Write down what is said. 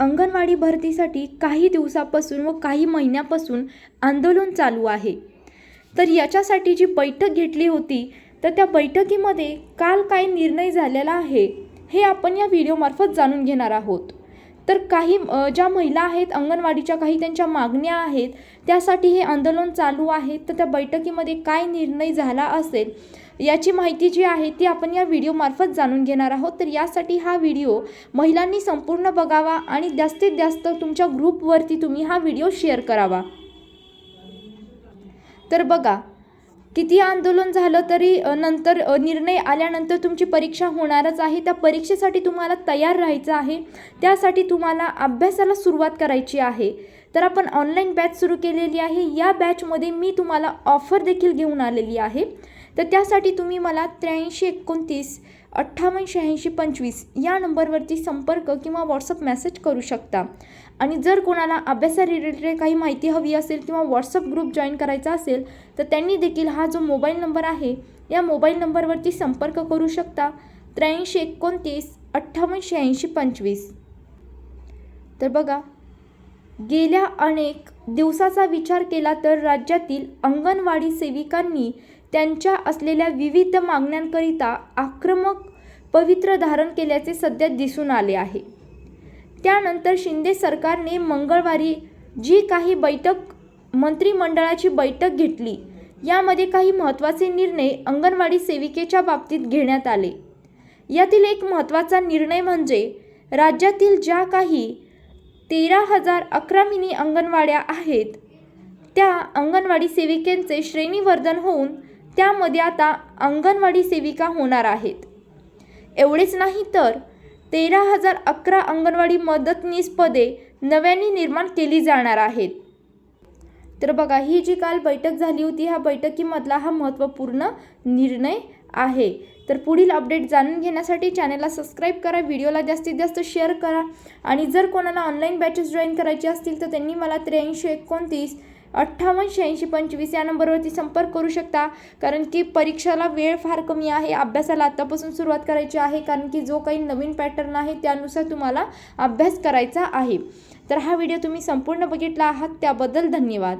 अंगणवाडी भरतीसाठी काही दिवसापासून व काही महिन्यापासून आंदोलन चालू आहे. तर याच्यासाठी जी बैठक घेतली होती तर त्या बैठकीमध्ये काल काय निर्णय झालेला आहे हे आपण या व्हिडिओमार्फत जाणून घेणार आहोत. तर काही ज्या महिला आहेत अंगणवाडीच्या काही त्यांच्या मागण्या आहेत त्यासाठी हे आंदोलन चालू आहे. तर त्या बैठकीमध्ये काय निर्णय झाला असेल याची माहिती जी आहे ती आपण या व्हिडिओमार्फत जाणून घेणार आहोत. तर यासाठी हा व्हिडिओ महिलांनी संपूर्ण बघावा आणि जास्तीत जास्त तुमच्या ग्रुपवरती तुम्ही हा व्हिडिओ शेअर करावा. तर बघा किती आंदोलन झालं तरी नंतर निर्णय आल्यानंतर तुमची परीक्षा होणारच आहे. त्या परीक्षेसाठी तुम्हाला तयार राहायचं आहे. त्यासाठी तुम्हाला अभ्यासाला सुरुवात करायची आहे. तर आपण ऑनलाईन बॅच सुरू केलेली आहे. या बॅचमध्ये मी तुम्हाला ऑफर देखील घेऊन आलेली आहे. तर त्यासाठी तुम्ही मला त्र्याऐंशी एकोणतीस अठ्ठावन्न शहाऐंशी पंचवीस या नंबरवरती संपर्क किंवा व्हॉट्सअप मेसेज करू शकता. आणि जर कोणाला अभ्यासा रिलेटेड काही माहिती हवी असेल किंवा व्हॉट्सअप ग्रुप जॉईन करायचा असेल तर त्यांनी देखील हा जो मोबाईल नंबर आहे या मोबाईल नंबरवरती संपर्क करू शकता. त्र्याऐंशी एकोणतीस अठ्ठावन्न शहाऐंशी पंचवीस. तर बघा गेल्या अनेक दिवसाचा विचार केला तर राज्यातील अंगणवाडी सेविकांनी त्यांच्या असलेल्या विविध मागण्यांकरिता आक्रमक पवित्र धारण केल्याचे सध्या दिसून आले आहे. त्यानंतर शिंदे सरकारने मंगळवारी जी काही बैठक मंत्रिमंडळाची बैठक घेतली यामध्ये काही महत्त्वाचे निर्णय अंगणवाडी सेविकेच्या बाबतीत घेण्यात आले. यातील एक महत्त्वाचा निर्णय म्हणजे राज्यातील ज्या काही तेरा हजार अकरा मिनी अंगणवाड्या आहेत. त्या अंगणवाडी सेविकेंचे श्रेणीवर्धन होऊन त्यामध्ये आता अंगणवाडी सेविका होणार आहेत. एवढेच नाही तर तेरा हजार अकरा अंगणवाडी मदतनीस पदे नव्याने निर्माण केली जाणार आहेत. तर बघा ही जी काल बैठक झाली होती ह्या बैठकीमधला हा महत्त्वपूर्ण निर्णय आहे. तर पुढील अपडेट जाणून घेण्यासाठी चॅनलला सबस्क्राईब करा व्हिडिओला जास्तीत जास्त शेअर करा. आणि जर कोणाला ऑनलाईन बॅचेस जॉईन करायचे असतील तर त्यांनी मला त्र्याऐंशी एकोणतीस अठ्ठावन्न शहाऐंशी पंचवीस या नंबरवरती संपर्क करू शकता. कारण की परीक्षाला वेळ फार कमी आहे अभ्यासाला आत्तापासून सुरुवात करायची आहे. कारण की जो काही नवीन पॅटर्न आहे त्यानुसार तुम्हाला अभ्यास करायचा आहे. तर हा व्हिडिओ तुम्ही संपूर्ण बघितला आहात त्याबद्दल धन्यवाद.